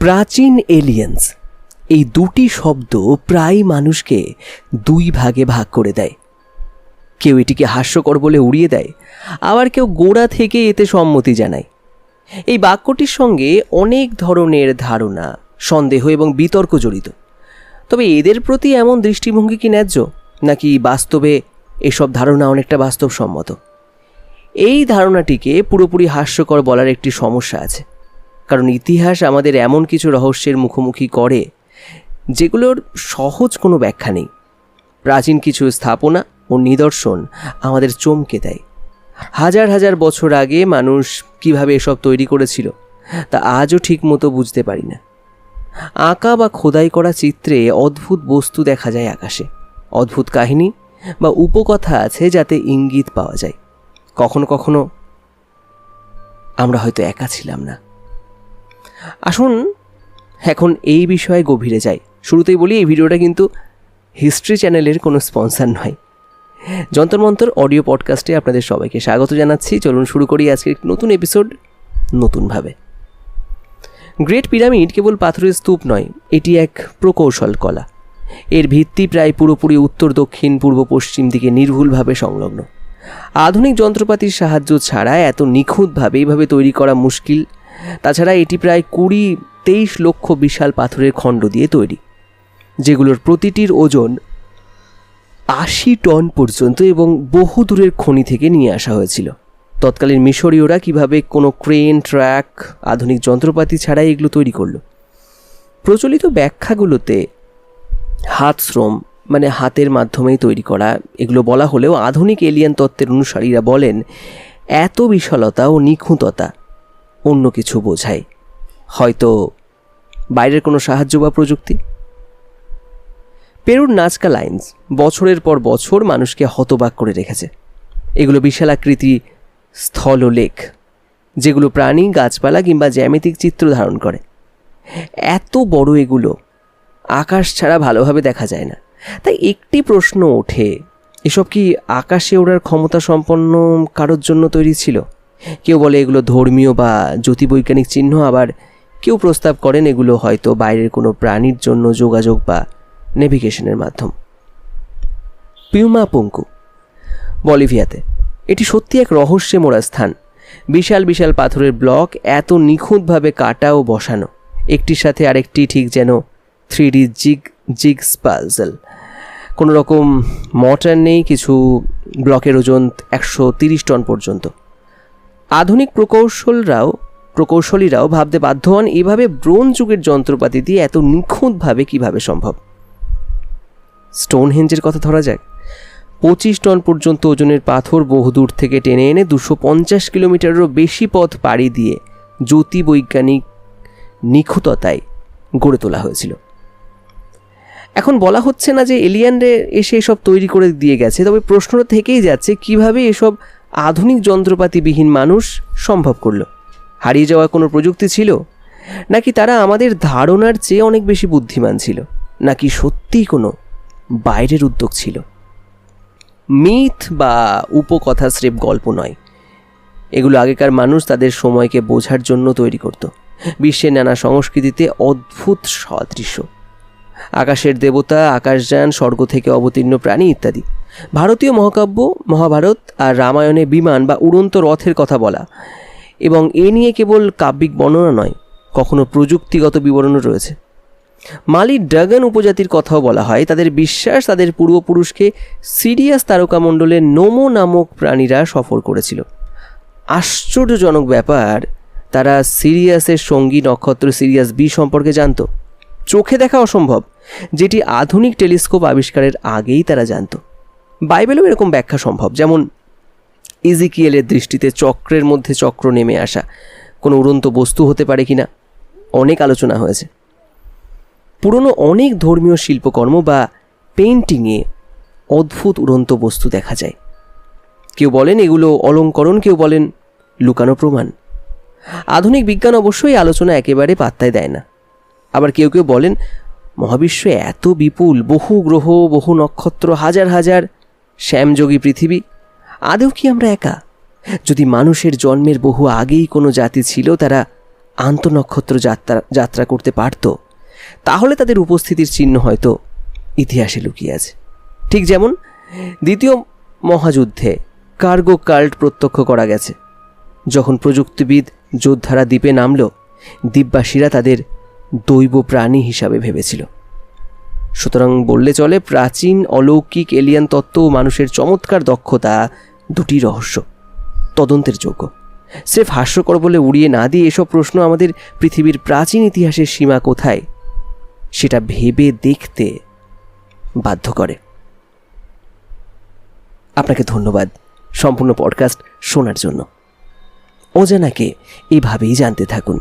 প্রাচীন এলিয়েন্স। এই দুটি শব্দ প্রায় মানুষকে দুই ভাগে ভাগ করে দেয়। কেউ এটিকে হাস্যকর বলে উড়িয়ে দেয়, আবার কেউ গোড়া থেকে এতে সম্মতি জানায়। এই বাক্যটির সঙ্গে অনেক ধরনের ধারণা, সন্দেহ এবং বিতর্ক জড়িত। তবে এদের প্রতি এমন দৃষ্টিভঙ্গি কি ন্যায্য, নাকি বাস্তবে এসব ধারণা অনেকটা বাস্তবসম্মত? এই ধারণাটিকে পুরোপুরি হাস্যকর বলার একটি সমস্যা আছে। কারণ ইতিহাস আমাদের এমন কিছু রহস্যের মুখোমুখি করে যেগুলোর সহজ কোনো ব্যাখ্যা নেই। প্রাচীন কিছু স্থাপনা ও নিদর্শন আমাদের চমকে দেয়। হাজার হাজার বছর আগে মানুষ কীভাবে এসব তৈরি করেছিল, তা আজও ঠিক মতো বুঝতে পারি না। আঁকা বা খোদাই করা চিত্রে অদ্ভুত বস্তু দেখা যায় আকাশে। অদ্ভুত কাহিনী বা উপকথা আছে যাতে ইঙ্গিত পাওয়া যায়। কখনো কখনো আমরা হয়তো একা ছিলাম না। আসুন, এখন এই বিষয়ে গভীরে যাই। শুরুতেই বলি, এই ভিডিওটা কিন্তু হিস্ট্রি চ্যানেলের কোনো স্পন্সার নয়। যন্তর মন্তর অডিও পডকাস্টে আপনাদের সবাইকে স্বাগত জানাচ্ছি। চলুন শুরু করি আজকের নতুন এপিসোড নতুনভাবে। গ্রেট পিরামিড কেবল পাথরের স্তূপ নয়, এটি এক প্রকৌশল কলা। এর ভিত্তি প্রায় পুরোপুরি উত্তর, দক্ষিণ, পূর্ব, পশ্চিম দিকে নির্ভুলভাবে সংলগ্ন। আধুনিক যন্ত্রপাতির সাহায্য ছাড়া এত নিখুঁতভাবে এইভাবে তৈরি করা মুশকিল তাছাড়া এটি প্রায় কুড়ি তেইশ লক্ষ বিশাল পাথরের খণ্ড দিয়ে তৈরি, যেগুলোর প্রতিটির ওজন আশি টন পর্যন্ত এবং বহু দূরের খনি থেকে নিয়ে আসা হয়েছিল। তৎকালীন মিশরীয়রা কীভাবে কোনো ক্রেন ট্র্যাক আধুনিক যন্ত্রপাতি ছাড়াই এগুলো তৈরি করল? প্রচলিত ব্যাখ্যাগুলোতে হাত শ্রম মানে হাতের মাধ্যমেই তৈরি করা, এগুলো বলা হলেও আধুনিক এলিয়ান তত্ত্বের অনুসারীরা বলেন, এত বিশালতা ও নিখুঁততা অন্য কিছু বোঝায়। হয়তো বাইরের কোনো সাহায্য বা প্রযুক্তি? পেরুর নাচকা লাইন্স বছরের পর বছর মানুষকে হতবাক করে রেখেছে। এগুলো বিশালাকৃতি স্থল লেক, যেগুলো প্রাণী, গাছপালা কিংবা জ্যামিতিক চিত্র ধারণ করে। এত বড় এগুলো, আকাশ ছাড়া ভালোভাবে দেখা যায় না। তাই একটি প্রশ্ন ওঠে, এসব কি আকাশে ওড়ার ক্ষমতা সম্পন্ন কারোর জন্য তৈরি ছিল? কেউ বলে এগুলো ধর্মীয় বা জ্যোতিবৈজ্ঞানিক চিহ্ন, আবার কেউ প্রস্তাব করেন এগুলো হয়তো বাইরের কোনো প্রাণীর জন্য যোগাযোগ বা নেভিগেশনের মাধ্যম। পিউমা পঙ্কু বলিভিয়াতে। এটি সত্যি এক রহস্যে মোড়া স্থান। বিশাল বিশাল পাথরের ব্লক, এত নিখুঁতভাবে কাটা ও বসানো। একটির সাথে আরেকটি ঠিক যেন three D jig, jigsaw puzzle. কোনো রকম মটার নেই, কিছু ব্লকের ওজন একশো তিরিশ টন পর্যন্ত। আধুনিক প্রকৌশলরাও, প্রকৌশলীরাও ভাবতে বাধ্য হন এভাবে ব্রোঞ্জ যুগের যন্ত্রপাতি দিয়ে এত নিখুঁতভাবে কীভাবে সম্ভব? স্টোন হেঞ্জের কথা ধরা যাক। পঁচিশ টন পর্যন্ত ওজনের পাথর বহুদূর থেকে টেনে এনে দুশো পঞ্চাশ কিলোমিটারেরও বেশি পথ পাড়ি দিয়ে জ্যোতিবৈজ্ঞানিক নিখুঁততায় গড়ে তোলা হয়েছিল। এখন বলা হচ্ছে না যে এলিয়ানরে এসে এসব তৈরি করে দিয়ে গেছে, তবে প্রশ্নটা থেকেই যাচ্ছে, কীভাবে এসব আধুনিক যন্ত্রপাতিবিহীন মানুষ সম্ভব করল। হারিয়ে যাওয়া কোনো প্রযুক্তি ছিল? নাকি তারা আমাদের ধারণার চেয়ে অনেক বেশি বুদ্ধিমান ছিল? নাকি সত্যিই কোনো বাইরের উদ্যোগ ছিল? মিথ বা উপকথা স্রেফ গল্প নয়। এগুলো আগেকার মানুষ তাদের সময়কে বোঝার জন্য তৈরি করত। বিশ্বের নানা সংস্কৃতিতে অদ্ভুত সদৃশ্য। আকাশের দেবতা, আকাশযান, স্বর্গ থেকে অবতীর্ণ প্রাণী ইত্যাদি। ভারতীয় মহাকাব্য, মহাভারত আর রামায়ণে বিমান বা উড়ন্ত রথের কথা বলা। এবং এ নিয়ে কেবল কাব্যিক বর্ণনা নয়, কখনো প্রযুক্তিগত বিবরণও রয়েছে। মালির ড্রাগন উপজাতির কথাও বলা হয়। তাদের বিশ্বাস তাদের পূর্বপুরুষকে সিরিয়াস তারকামণ্ডলের নোমো নামক প্রাণীরা সফর করেছিল। আশ্চর্যজনক ব্যাপার, তারা সিরিয়াসের সঙ্গী নক্ষত্র সিরিয়াস বি সম্পর্কে জানত। চোখে দেখা অসম্ভব, যেটি আধুনিক টেলিস্কোপ আবিষ্কারের আগেই তারা জানত। বাইবেলেও এরকম ব্যাখ্যা সম্ভব। যেমন ইজিকিয়েলের দৃষ্টিতে চক্রের মধ্যে চক্র নেমে আসা। কোনো উড়ন্ত বস্তু হতে পারে কি না অনেক আলোচনা হয়েছে। পুরনো অনেক ধর্মীয় শিল্পকর্ম বা পেইন্টিংয়ে অদ্ভুত উড়ন্ত বস্তু দেখা যায়। কেউ বলেন এগুলো অলঙ্করণ, কেউ বলেন লুকানো প্রমাণ। আধুনিক বিজ্ঞান অবশ্যই আলোচনা একেবারে পাত্তায় দেয় না। আবার কেউ কেউ বলেন, মহাবিশ্ব এত বিপুল, বহু গ্রহ, বহু নক্ষত্র, হাজার হাজার শ্যামযোগী পৃথিবী, আদৌ কি আমরা একা? যদি মানুষের জন্মের বহু আগেই কোনো জাতি ছিল, তারা আন্তনক্ষত্র যাত্রা যাত্রা করতে পারত, তাহলে তাদের উপস্থিতির চিহ্ন হয়তো ইতিহাসে লুকিয়ে আছে। ঠিক যেমন দ্বিতীয় মহাযুদ্ধে কার্গো কাল্ট প্রত্যক্ষ করা গেছে। যখন প্রযুক্তিবিদ যোদ্ধারা দ্বীপে নামল, দ্বীপবাসীরা তাদের দৈব প্রাণী হিসাবে ভেবেছিল। সুতরাং বললে চলে, প্রাচীন, অলৌকিক এলিয়ান তত্ত্ব ও মানুষের চমৎকার দক্ষতা দুটি রহস্য। তদন্তের যোগ্য। স্রেফ হাস্যকর বলে উড়িয়ে না দিয়ে এসব প্রশ্ন আমাদের পৃথিবীর প্রাচীন ইতিহাসের সীমা কোথায়, সেটা ভেবে দেখতে বাধ্য করে। আপনাকে ধন্যবাদ সম্পূর্ণ পডকাস্ট শোনার জন্য। অজানাকে এভাবেই জানতে থাকুন।